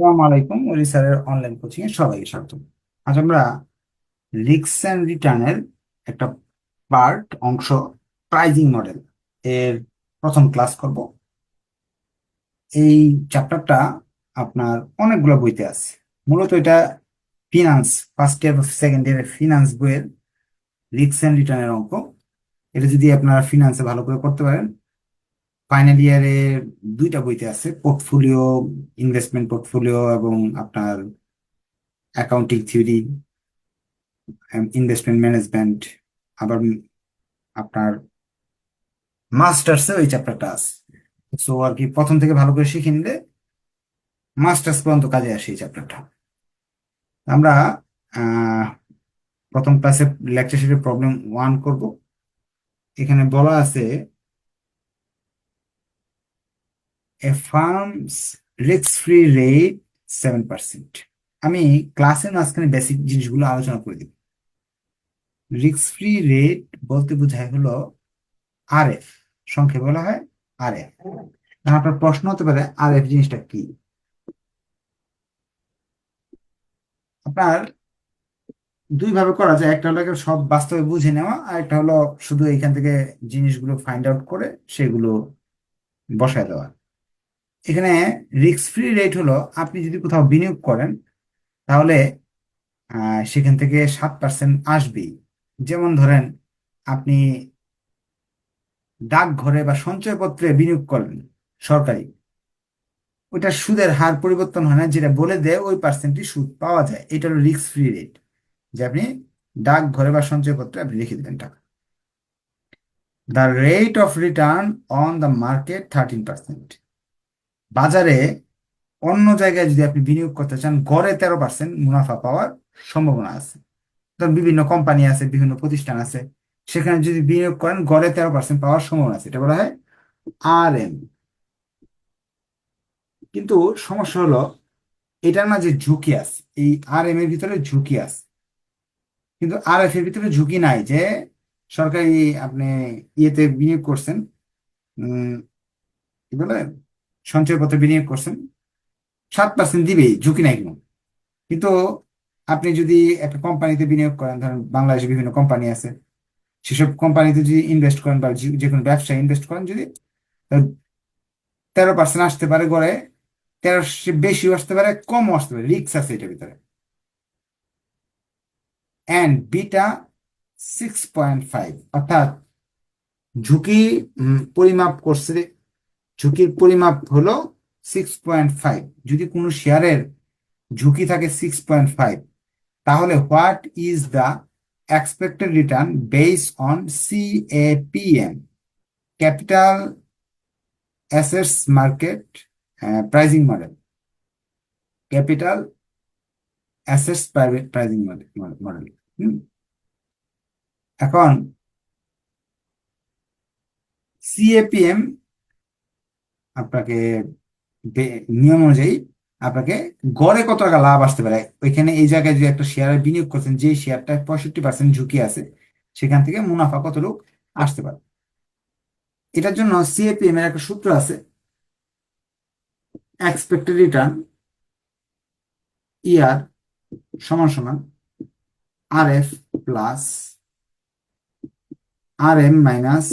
আসসালামু আলাইকুম, ওলি স্যারের অনলাইন কোচিং এ সবাইকে স্বাগত। আজ আমরা রিস্ক এন্ড রিটার্নের একটা পার্ট অংশ প্রাইজিং মডেল এর প্রথম ক্লাস করব। এই চ্যাপ্টারটা আপনার অনেকগুলো বইতে আছে। মূলত এটা ফিনান্স ফার্স্ট ইয়ার সেকেন্ড ইয়ারের ফিনান্স বইয়ের রিস্ক এন্ড রিটার্নের অঙ্ক। এটা যদি আপনারা ফিনান্সে ভালো করে করতে পারেন ফাইনাল ইয়ারে দুইটা বইতে আছে পোর্টফোলিও ইনভেস্টমেন্ট পোর্টফোলিও এবং আপনার অ্যাকাউন্টিং থিওরি ইনভেস্টমেন্ট ম্যানেজমেন্ট আবার আপনার মাস্টার্সে ওই চ্যাপ্টারটা আছে। সো আর কি প্রথম থেকে ভালো করে শিখে নিলে মাস্টার্স পর্যন্ত কাজে আসে এই চ্যাপ্টারটা আমরা প্রথম ক্লাসে লেকচার শিটের প্রবলেম ওয়ান করব। এখানে বলা আছে a firm's risk-free rate seven percent আমি ক্লাসের মাঝখানে বেসিক জিনিসগুলো আলোচনা করে দিব। রিস্ক ফ্রি রেট বলতে বোঝায় হলো আর এফ সংক্ষেপে বলা হয় আর এফ আপনার প্রশ্ন হতে পারে আর এফ জিনিসটা কি? আপনার দুই ভাবে করা যায়, একটা হলো সব বাস্তবে বুঝে নেওয়া, আর একটা হলো শুধু এখান থেকে জিনিসগুলো ফাইন্ড আউট করে সেগুলো বসায় দেওয়া। এখানে রিস্ক ফ্রি রেট হলো, আপনি যদি কোথাও বিনিয়োগ করেন, তাহলে সেখান থেকে সাত পার্সেন্ট আসবেই। যেমন ধরেন, আপনি ডাকঘরে বা সঞ্চয়পত্রে বিনিয়োগ করেন সরকারি। ওইটা সুদের হার পরিবর্তন হয় না, যেটা বলে দেয় ওই পার্সেন্টই সুদ পাওয়া যায়। এটা হলো রিস্ক ফ্রি রেট যে আপনি ডাকঘরে বা সঞ্চয়পত্রে আপনি রেখে দেবেন টাকা। The rate of return on the market thirteen percent বাজারে অন্য জায়গায় যদি আপনি বিনিয়োগ করতে চান, গড়ে তেরো পার্সেন্ট মুনাফা পাওয়ার সম্ভাবনা আছে। ধরুন বিভিন্ন কোম্পানি আছে, বিভিন্ন প্রতিষ্ঠান আছে, সেখানে যদি বিনিয়োগ করেন, গড়ে তেরো পার্সেন্ট পাওয়ার সম্ভাবনা আছে। এটা বলা হয় আর এম কিন্তু সমস্যা হলো, এটার মাঝে ঝুঁকি আছে। এই আর এম এর ভিতরে ঝুঁকি আছে। কিন্তু আর এফ এর ভিতরে ঝুঁকি নাই যে সরকারি আপনি ইয়েতে বিনিয়োগ করছেন। কি বলে? সঞ্চয়পত্রে বিনিয়োগ করছেন, সাত পার্সেন্ট দিবেই, ঝুঁকি নাই কোনো। কিন্তু আপনি যদি একটা কোম্পানিতে বিনিয়োগ করেন, ধরেন বাংলাদেশে বিভিন্ন কোম্পানি আছে, সেসব কোম্পানিতে যদি ইনভেস্ট করেন বা যে কোনো ব্যবসায় ইনভেস্ট করেন, যদি তেরো পার্সেন্ট আসতে পারে গড়ে তেরো বেশিও আসতে পারে, কমও আসতে পারে রিক্স আছে এটার ভিতরে। And beta six point five অর্থাৎ ঝুঁকি পরিমাপ করছে ঝুঁকির পরিমাপ হলো সিক্স পয়েন্ট ফাইভ যদি কোনো শেয়ারের ঝুঁকি থাকে সিক্স পয়েন্ট ফাইভ তাহলে what is the expected return base on CAPM capital assets market pricing model. Capital assets pricing model এখন সিএপিএম আপনাকে নিয়ম অনুযায়ী আপনাকে গড়ে কত টাকা লাভ আসতে পারে? ওইখানে এই জায়গায় যদি একটা শেয়ারে বিনিয়োগ করছেন, যে শেয়ারটায় পঁয়ষট্টি পার্সেন্ট ঝুঁকি আছে, সেখান থেকে মুনাফা কত লোক আসতে পারে? এটার জন্য সিএপিএম এর একটা সূত্র আছে। এক্সপেক্টেড রিটার্ন ইয়ার সমান সমান R F plus R M minus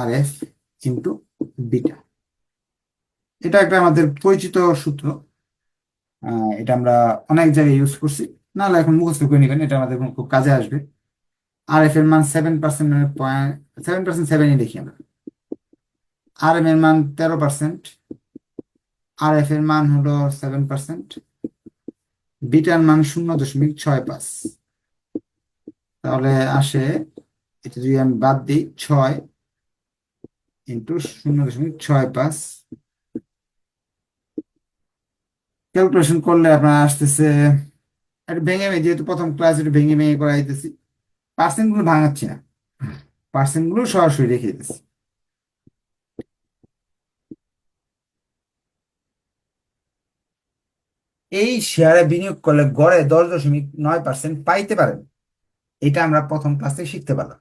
R F into beta এটা একটা আমাদের পরিচিত সূত্র। এটা আমরা অনেক জায়গায় ইউজ করছি। নাহলে এখন মুখস্থ করে নিবেন, এটা আমাদের খুব কাজে আসবে। আর এফ এর মান seven percent point seven percent seven i দেখি আমরা। আর এম এর মান তেরো পার্সেন্ট আর এফ এর মান হলো সেভেন পার্সেন্ট বিটার মান শূন্য দশমিক ছয় পাঁচ। তাহলে আসে, এটা যদি আমি বাদ দিই, ছয় ইন্টু শূন্য দশমিক ছয় পাঁচ। ক্যালকুলেশন করলে আপনার আসতেছে ভেঙে ভেঙে, যেহেতু প্রথম ক্লাস এটা ভেঙে ভেঙে করাইতেছি পার্সেন্টগুলো ভাঙাচ্ছি না। পার্সেন্টগুলো সরাসরি রেখে দিতেছি। এই শেয়ারে বিনিয়োগ করলে গড়ে দশ দশমিক নয় পার্সেন্ট পাইতে পারেন। এটা আমরা প্রথম ক্লাসে শিখতে পারলাম।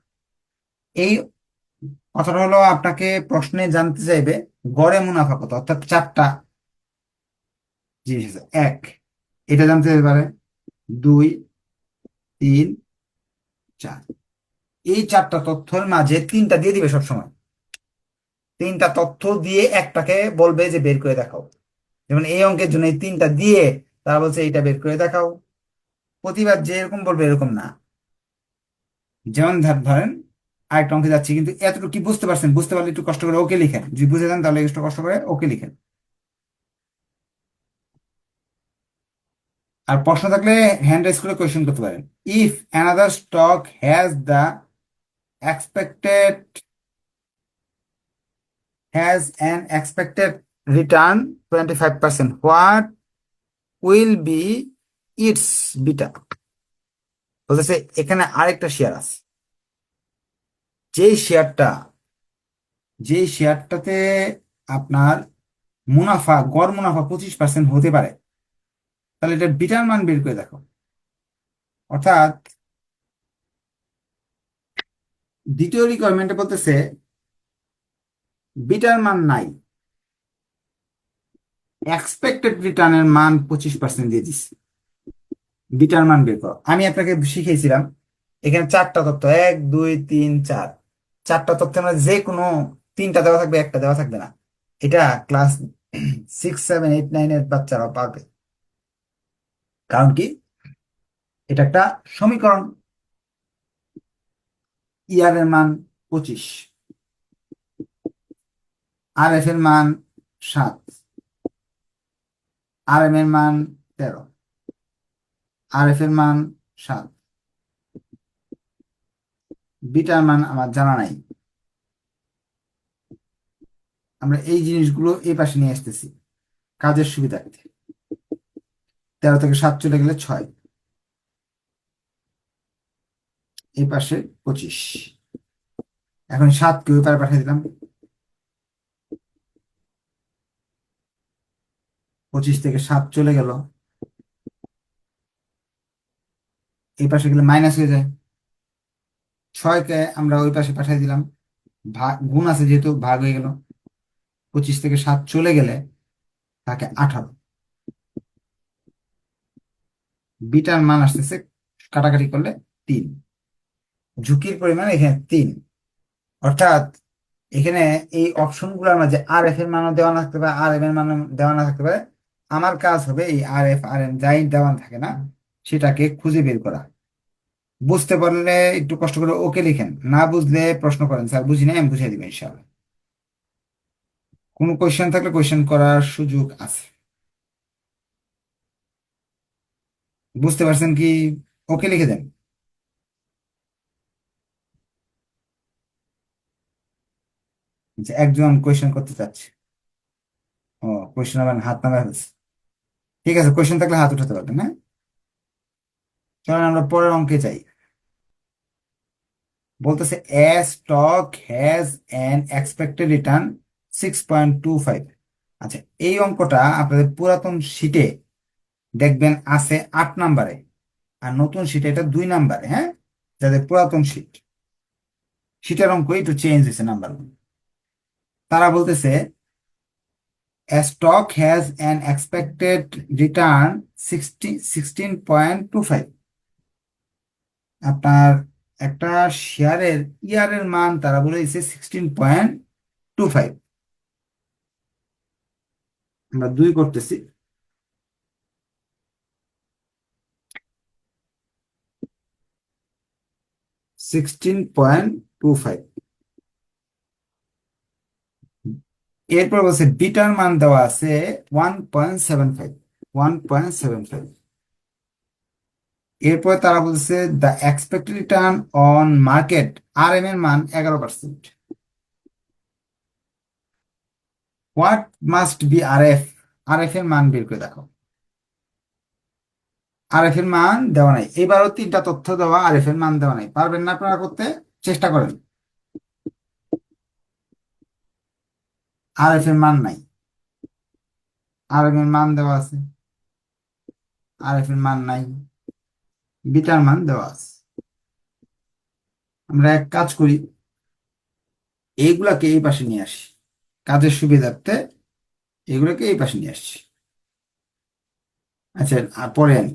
এই কথাটা হলো আপনাকে প্রশ্নে জানতে চাইবে, গড়ে মুনাফা কত? অর্থাৎ চারটা জিনিস এক। এটা জানতে পারে? দুই, তিন, চার। এই চারটা তথ্যের মাঝে তিনটা দিয়ে দিবে সবসময়। তিনটা তথ্য দিয়ে একটাকে বলবে যে, বের করে দেখাও। যেমন এই অঙ্কের জন্য এই তিনটা দিয়ে তারা বলছে, এইটা বের করে দেখাও। প্রতিবার যে এরকম বলবে এরকম না। যেমন ধর ধরেন আরেকটা অঙ্কে যাচ্ছি, কিন্তু এতটুকু কি বুঝতে পারছেন? বুঝতে পারলে একটু কষ্ট করে ওকে লিখেন। যদি বুঝে যান তাহলে একটু কষ্ট করে ওকে লিখেন। আর প্রশ্ন থাকলে হ্যান্ড রাইজ করে কোয়েশ্চেন করতে পারেন। If another stock has the expected has an expected return twenty five percent what will be its beta বলতেছে, এখানে আরেকটা শেয়ার আছে। যেই শেয়ারটা যেই শেয়ারটাতে আপনার মুনাফা, গড় মুনাফা পঁচিশ পার্সেন্ট হতে পারে তাহলে এটা বিটার মান বের করে দেখো। অর্থাৎ দ্বিতীয় রিকোয়ারমেন্টে বলতেছে, বিটার মান নাই। এক্সপেক্টেড রিটার্নের মান পঁচিশ পার্সেন্ট দিয়ে দিচ্ছে বিটার মান বের করো। আমি আপনাকে শিখিয়েছিলাম, এখানে চারটা তথ্য, এক, দুই, তিন, চার। চারটা তথ্যের মধ্যে যে কোনো তিনটা দেওয়া থাকবে, একটা দেওয়া থাকবে না। এটা ক্লাস সিক্স সেভেন এইট নাইনের বাচ্চারাও পাবে কারণ কি? এটা একটা সমীকরণ। ইয়ার এর মান পঁচিশ। আর এফ এর মান সাত। আর এম এর মান তেরো। আর এফ এর মান সাত। বিটার মান আমার জানা নাই। আমরা এই জিনিসগুলো এই পাশে নিয়ে আসতেছি। কাজের সুবিধার্থে। তেরো থেকে সাত চলে গেলে ছয়। এই পাশে পঁচিশ। এখন সাতকে ওই পারে পাঠিয়ে দিলাম। পঁচিশ থেকে সাত চলে গেল। এই পাশে গেলে মাইনাস হয়ে যায়। ছয়কে আমরা ওই পাশে পাঠিয়ে দিলাম। ভাগ গুণ আছে যেহেতু ভাগ হয়ে গেল। পঁচিশ থেকে সাত চলে গেলে তাকে আঠারো। বিটার মান আসতেছে কাটাকাটি করলে তিন। ঝুঁকির পরিমাণ এখানে তিন। অর্থাৎ এখানে এই অপশনগুলোর মাঝে আর এফ এর মানও দেওয়া না থাকতে পারে আর এম এর মানও দেওয়া না থাকতে পারে, আমার কাজ হবে এই আর এফ আর এম যাই দেওয়া থাকে না, সেটাকে খুঁজে বের করা। বুঝতে পারলে একটু কষ্ট করে ওকে লিখেন, না বুঝলে প্রশ্ন করেন, স্যার বুঝি নাই আমি বুঝিয়ে দিবেন ইনশাআল্লাহ। কোনো কোয়েশ্চেন থাকলে কোয়েশ্চেন করার সুযোগ আছে। বুঝতে পারছেন কি? ওকে লিখে দেন। আচ্ছা, একজন কোয়েশ্চেন করতে চাচ্ছে। ও কোয়েশ্চেন আবার হাত নামা হয়েছে ঠিক আছে কোয়েশ্চেন থাকলে হাত উঠাতে পারবেন হ্যাঁ? চলেন আমরা পরের অঙ্কে যাই। বলতেছে a stock has an expected return six point two five আচ্ছা এই অঙ্কটা আপনাদের পুরাতন শিটে দেখবেন আছে আট নাম্বারে। আর নতুন শিটে এটা দুই নাম্বারে হ্যাঁ? যাদের পুরাতন শিট শিটের অঙ্ক একটু চেঞ্জ হয়েছে নাম্বার তারা বলতেছে, a stock has an expected return 16 16.25 আপনার একটা শেয়ারের ইয়ারের মান তারা বলে দিচ্ছে সিক্সটিন পয়েন্ট টু ফাইভ আমরা দুই করতেছি। সিক্সটিন পয়েন্ট টু ফাইভ এরপর বলছে বিটার মান দেওয়া আছে one point seven five one point seven five এরপর তারা বলছে the expected return on market R M এর মান এগারো percent what must be R F R F এর মান বের করে দেখো। আর এফ এর মান দেওয়া নাই। এবারও তিনটা তথ্য দেওয়া আর এফ এর মান দেওয়া নাই। পারবেন না আপনারা করতে? চেষ্টা করেন। আর এফ এর মান নাই। আর এফ এর মান দেওয়া আছে। আর এফ এর মান নাই। বিটার মান দেওয়া আছে। আমরা এক কাজ করি। এইগুলাকে এই পাশে নিয়ে আসি। কাজের সুবিধার্থে এগুলোকে এই পাশে নিয়ে আসছি। আচ্ছা পরে আনি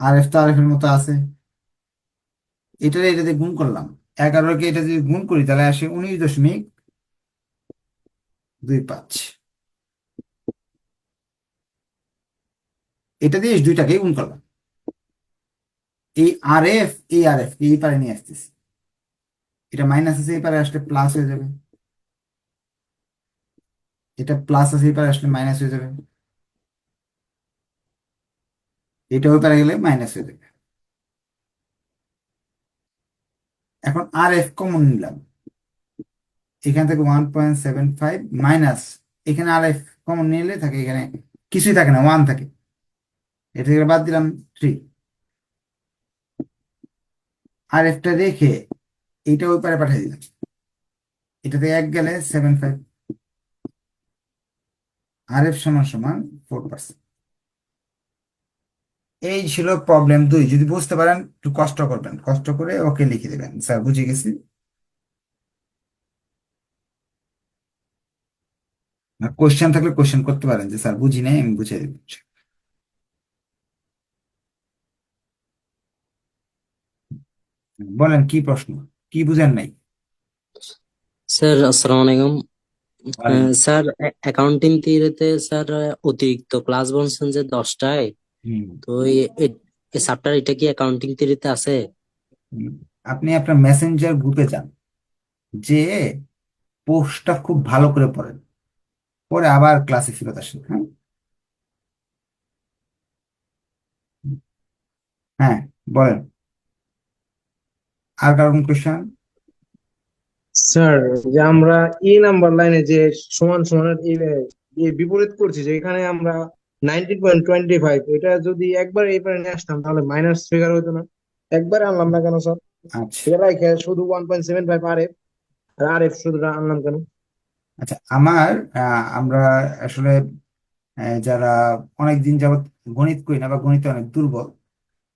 আর এফ তো আর মতো আছে। এটা এটাতে গুণ করলাম। এগারোকে এটা যদি গুণ করি, তাহলে আসে উনিশ দশমিক দুই পাঁচ। এটা দিয়ে দুইটাকে গুণ করলাম। এই আর এফ এই আর এফ এই পারে নিয়ে আসতেছি। এটা মাইনাস আছে, এই পারে আসলে প্লাস হয়ে যাবে। এটা প্লাস আছে, এই পারে আসলে মাইনাস হয়ে যাবে। এটা পারে গেলে মাইনাস হয়ে যাবে। এখন আর এফ কমন নিলাম। এখান থেকে one point seven five minus এখানে আর এফ কমন নিলে থাকে এখানে কিছুই থাকে না ওয়ান থাকে। এটা থেকে বাদ দিলাম থ্রি আর এফটা রেখে এইটা ওই পারে পাঠিয়ে দিলাম। এটা থেকে এক গেলে সেভেন ফাইভ আর এফ সমান সমান ফোর পার্সেন্ট এই ছিল প্রবলেম দুই। যদি বুঝতে পারেন একটু কষ্ট করবেন। কষ্ট করে ওকে লিখে দেবেন। স্যার বুঝে গেছি? কোশ্চেন থাকলে কোশ্চেন করতে পারেন যে স্যার বুঝি নাই আমি বুঝে দেবো বলেন কি প্রশ্ন? কি বুঝেন নাই? স্যার আসসালামু আলাইকুম। স্যার অ্যাকাউন্টিং থিওরিতে স্যার অতিরিক্ত ক্লাস বলছেন যে দশটায়। তো এই- এই চ্যাপ্টার এটা কি অ্যাকাউন্টিং থিওরিতে আছে? আপনি আপনার মেসেঞ্জার গ্রুপে যান। যে পোস্টটা খুব ভালো করে পড়েন। পরে আবার ক্লাসে ফেরত আসেন হ্যাঁ? হ্যাঁ বলেন। আর কারণ কোশ্চেন স্যার যে আমরা ই নাম্বার লাইনে যে সমান সমান বিপরীত করছি যে এখানে আমরা নাইনটিন পয়েন্ট টোয়েন্টি ফাইভ এটা যদি একবার এই পারে নিয়ে আসতাম তাহলে মাইনাস ফিগার হতো না। একবার আনলাম না কেন স্যার আচ্ছা। রাখে শুধু one point seven five R F আর আর এফ শুধু আনলাম কেন? আচ্ছা আমার আমরা আসলে যারা অনেক দিন যাবত গণিত করি না বা গণিতে অনেক দুর্বল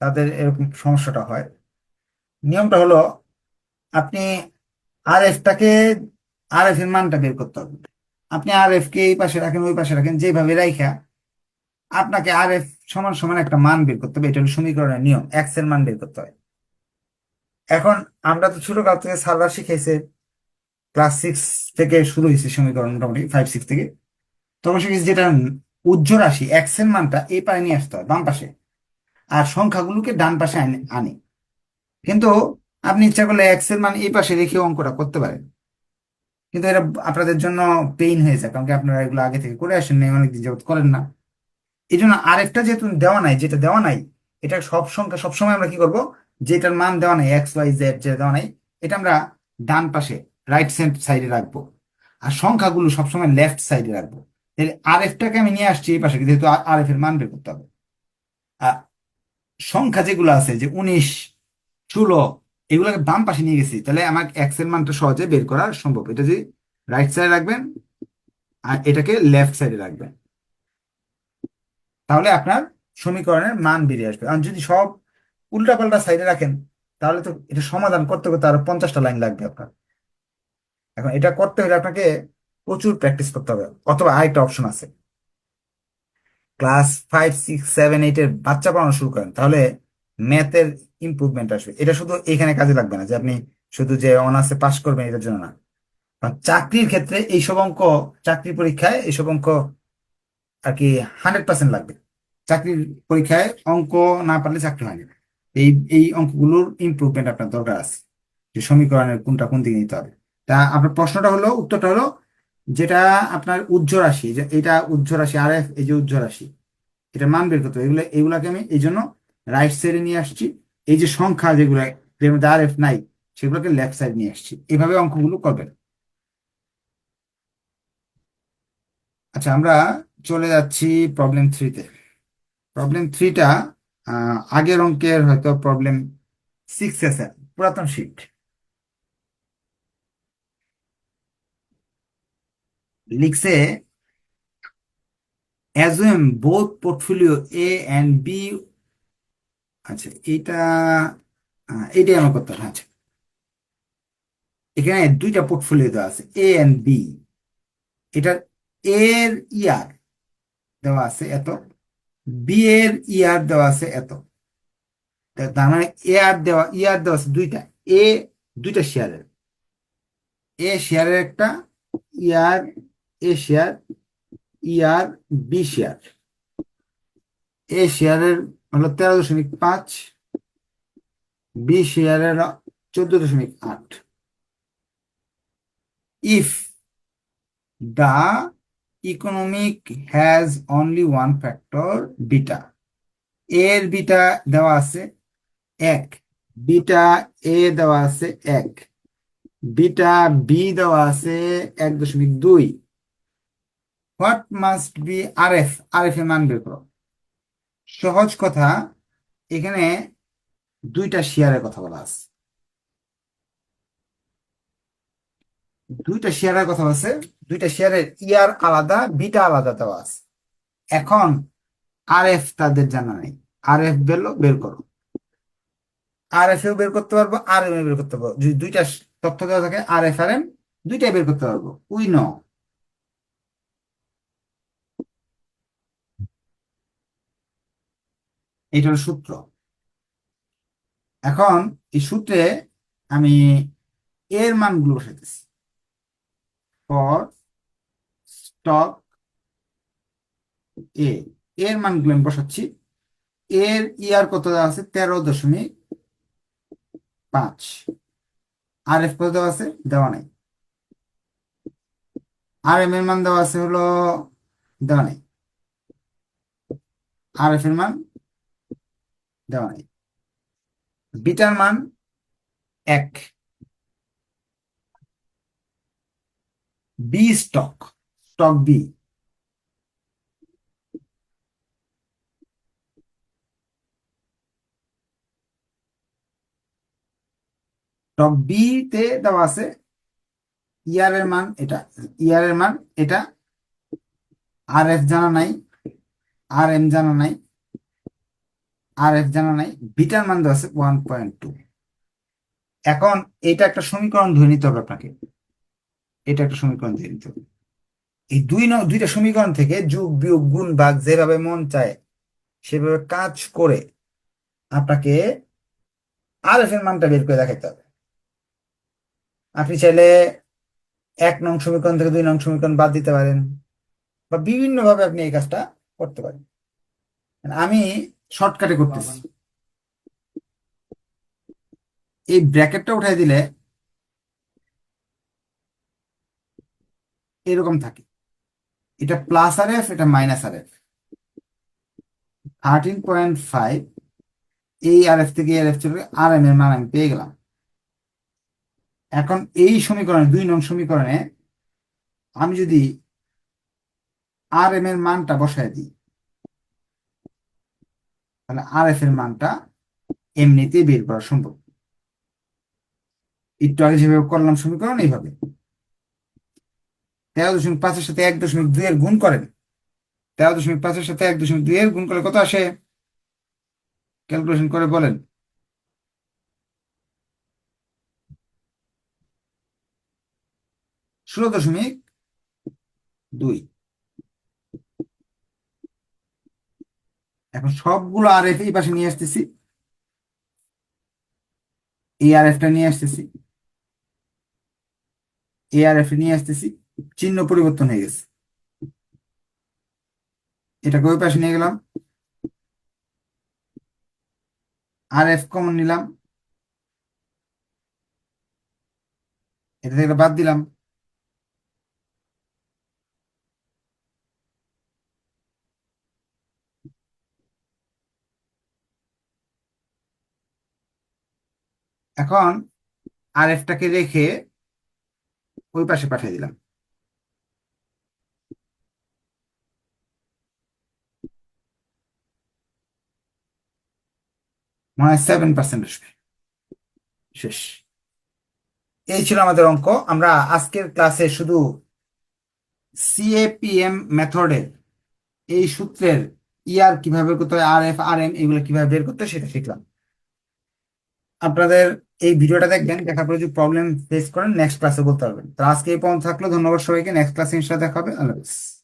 তাদের এরকম সমস্যাটা হয়। নিয়মটা হলো আপনি আর এফটাকে আর এফ এর মানটা বের করতে হবে। আপনি আর এফ কে এই পাশে রাখেন ওই পাশে রাখেন যেভাবে রাইখা আপনাকে আর এফ সমান সমান একটা মান বের করতে হবে, এটা হলো সমীকরণের নিয়ম এক্সের মান বের করতে হয় এখন আমরা তো ছোটকাল থেকে স্যাররা শিখাইছে ক্লাস সিক্স থেকে শুরু হয়েছে সমীকরণ মোটামুটি ফাইভ সিক্স থেকে। তখন শিখেছি যেটা উজ্জ্ব রাশি এক্সের মানটা এই পাশে নিয়ে আসতে হয়, বাম পাশে। আর সংখ্যাগুলোকে ডান পাশে আনে কিন্তু আপনি ইচ্ছা করলে এক্সের মান এই পাশে রেখে অঙ্কটা করতে পারেন। কিন্তু এটা আপনাদের জন্য পেইন হয়ে যায়, কারণ কি আপনারা এগুলো আগে থেকে করে আসেন অনেকদিন যাবত করেন না। এই জন্য আরেকটা যেহেতু দেওয়া নাই, যেটা দেওয়া নাই, এটা সব সংখ্যা সবসময় আমরা কি করব? যেটার মান দেওয়া নাই এক্স ওয়াই জেড যেটা দেওয়া নাই, এটা আমরা ডান পাশে রাইট হ্যান্ড সাইডে রাখব। আর সংখ্যাগুলো সবসময় লেফট সাইডে রাখব। তাহলে আর এফটাকে আমি নিয়ে আসছি এই পাশে যেহেতু আর এফ এর মান বের করতে হবে। আর সংখ্যা যেগুলো আছে, যে উনিশ, ষোলো, এগুলোকে বাম পাশে নিয়ে গেছি, তাহলে আমার এক্সের মানটা সহজে বের করা সম্ভব। এটা যদি রাইট সাইডে রাখবেন, আর এটাকে লেফট সাইডে রাখবেন। তাহলে আপনার সমীকরণের মান বেরিয়ে আসবে। আর যদি সব উল্টাপাল্টা সাইডে রাখেন, তাহলে তো এটা সমাধান করতে করতে আরও পঞ্চাশটা লাইন লাগবে আপনার। এখন এটা করতে হলে আপনাকে প্রচুর প্র্যাকটিস করতে হবে, অথবা আরেকটা অপশন আছে। ক্লাস ফাইভ সিক্স সেভেন এইটের বাচ্চা পড়ানো শুরু করেন, তাহলে ম্যাথের ইমপ্রুভমেন্ট আসবে। এটা শুধু এখানে কাজে লাগবে না, যে আপনি শুধু যে অনার্সে পাশ করবেন এটার জন্য না। চাকরির ক্ষেত্রে এইসব অঙ্ক, চাকরি পরীক্ষায় এইসব অঙ্ক আর কি হান্ড্রেড পার্সেন্ট লাগবে। চাকরির পরীক্ষায় অঙ্ক না পারলে চাকরি হয় না। এই এই অঙ্কগুলোর ইম্প্রুভমেন্ট আপনার দরকার আছে, যে সমীকরণের কোনটা কোন দিকে নিতে হবে। তা আপনার প্রশ্নটা হলো, উত্তরটা হলো, যেটা আপনার উজ্জ্ব রাশি এটা উজ্জ্ব রাশি আর এফ এই যে উজ্জ্ব রাশি, এটা মান বের করতে হবে। এগুলো, এগুলাকে আমি এই জন্য রাইট সাইডে নিয়ে আসছি। এই যে সংখ্যা যেগুলো আর এফ নাই, সেগুলোকে লেফট সাইড নিয়ে আসছি। এভাবে অঙ্কগুলো করবেন। আচ্ছা আমরা চলে যাচ্ছি প্রবলেম থ্রিতে প্রবলেম থ্রিটা আগের অঙ্কের হয়তো প্রবলেম সিক্স আছে, পুরাতন শিট লিখছে, assume both portfolio A and B আচ্ছা এটা এটাই আমার করতে হবে আচ্ছা। এখানে দুইটা পোর্টফোলিও দেওয়া আছে এ এন্ড বি এটা এর ইয়ার দেওয়া আছে, এত। বি এর ইয়ার দেওয়া আছে এত। তার মানে এ আর দেওয়া, ইয়ার দেওয়া আছে দুইটা। এ, দুইটা শেয়ারের। এ শেয়ারের একটা, ইয়ার, এ শেয়ার, ইয়ার, বি শেয়ার। এ শেয়ারের হলো তেরো দশমিক পাঁচ, বি শেয়ারের চোদ্দ দশমিক আট। If the economic has only one factor beta এর বিটা দেওয়া আছে এক বিটা এ দেওয়া আছে এক বিটা বি দেওয়া আছে এক দশমিক দুই। What must be R F R F এর মান বের করো। সহজ কথা, এখানে দুইটা শেয়ারের কথা বলা আছে। দুইটা শেয়ারের কথা আছে দুইটা শেয়ারের ইয়ার আলাদা, বিটা আলাদা দেওয়া আছে। এখন আর এফ তাদের জানা নেই। আর এফ বেরলো, বের করো। আর এফ এও বের করতে পারব আর এম বের করতে পারব। যদি দুইটা তথ্য দেওয়া থাকে আর এফ আর এম দুইটাই বের করতে পারব। উই ন। এটা হলো সূত্র। এখন এই সূত্রে আমি এর মানগুলো বসাইতেছি। ফর স্টক এ এর মানগুলো আমি বসাচ্ছি। এর ইয়ার কত দেওয়া আছে? তেরো দশমিক পাঁচ। আর এফ কত দেওয়া আছে? দেওয়া নাই। আর এম এর মান দেওয়া আছে হলো, দেওয়া নাই। আর এফ এর মান দেওয়া নাই। বিটার মান এক। B stock stock B stock B তে দেওয়া আছে ইয়ার এর মান এটা ইয়ার এর মান এটা আর এফ জানা নাই আর এম জানা নাই আর এফ জানা নাই বিটার মান দেওয়া আছে ওয়ান পয়েন্ট টু এখন এটা একটা সমীকরণ ধরে নিতে হবে আপনাকে। এটা একটা সমীকরণ ধরে নিতে হবে। এই দুই দুইটা সমীকরণ থেকে যোগ, বিয়োগ, গুণ, ভাগ যেভাবে মন চায়, সেভাবে কাজ করে আপনাকে আর এফ এর মানটা বের করে দেখাতে হবে। আপনি চাইলে এক নং সমীকরণ থেকে দুই নং সমীকরণ বাদ দিতে পারেন বা বিভিন্ন ভাবে আপনি এই কাজটা করতে পারেন। আমি শর্টকাটে করতেছি। এই ব্র্যাকেটটা উঠাই দিলে এরকম থাকে। এটা প্লাস আর এফ এটা minus R F thirteen point five এই আর এফ থেকে আর এফ চলে আর এম এর মান আমি পেয়ে গেলাম। এখন এই সমীকরণে, দুই নং সমীকরণে আমি যদি আর এম এর মানটা বসায় দিই, তাহলে আর এফ এর মানটা এমনিতেই বের করা সম্ভব। একটু আগে যেভাবে করলাম সমীকরণ, এইভাবে। তেরো দশমিক পাঁচের সাথে এক দশমিক দুই এর গুণ করেন। তেরো দশমিক পাঁচের সাথে এক দশমিক দুই এর গুণ করলে কত আসে? ক্যালকুলেশন করে বলেন। ষোলো দশমিক দুই। এখন সবগুলো আর এফ এই পাশে নিয়ে আসতেছি। এই আর এফটা নিয়ে আসতেছি। এ আর এফ নিয়ে আসতেছি। চিহ্ন পরিবর্তন হয়ে গেছে। এটাকে ওই পাশে নিয়ে গেলাম। আর এফ কমন নিলাম। এটা থেকে বাদ দিলাম। এখন আর এফটাকে রেখে ওই পাশে পাঠিয়ে দিলাম। মনে হয় সেভেন পার্সেন্ট আসবে শেষ। এই ছিল আমাদের অঙ্ক। আমরা আজকের ক্লাসে শুধু সিএপিএম মেথডের এই সূত্রের ইয়ার কীভাবে বের করতে হয় আর এফ আর এম এগুলো কীভাবে বের করতে সেটা শিখলাম। আপনাদের এই ভিডিওটা দেখবেন, দেখার পরে যদি প্রবলেম ফেস করেন নেক্সট ক্লাসে বলতে পারবেন। তো আজকে এই পর্যন্ত থাকল। ধন্যবাদ সবাইকে। নেক্সট ক্লাসে ইনশাআল্লাহ দেখা হবে। আল্লাহ হাফিজ।